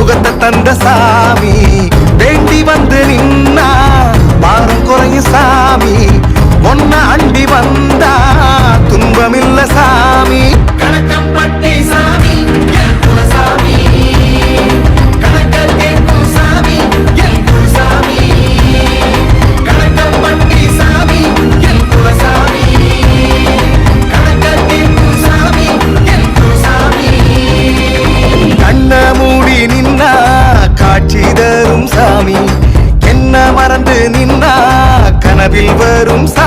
சுகத்தை தந்த சாமி வேண்டி வந்து நின்னா பாரம் கனவில் வரும் சா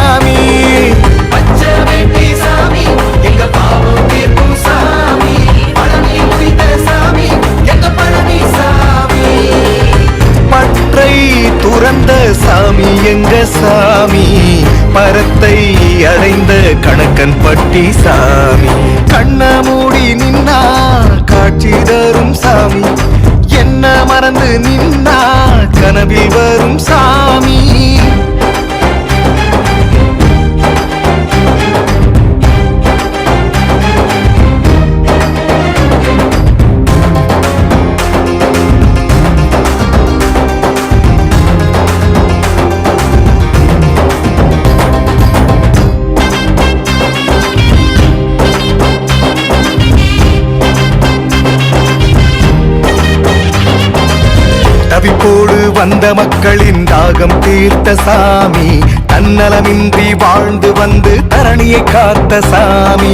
சாமி எங்க சாமி? பரத்தை அடைந்த கணக்கன் பட்டி சாமி தவிப்போடு வந்த மக்களின் தாகம் தீர்த்த சாமி. தன்னலமின்றி வாழ்ந்து வந்து தரணியை காத்த சாமி.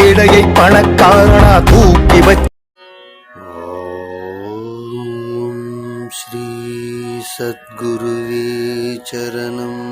ஏழையை பணக்காரனா தூக்கி வச்ச ஸ்ரீ சத்குருவே சரணம்.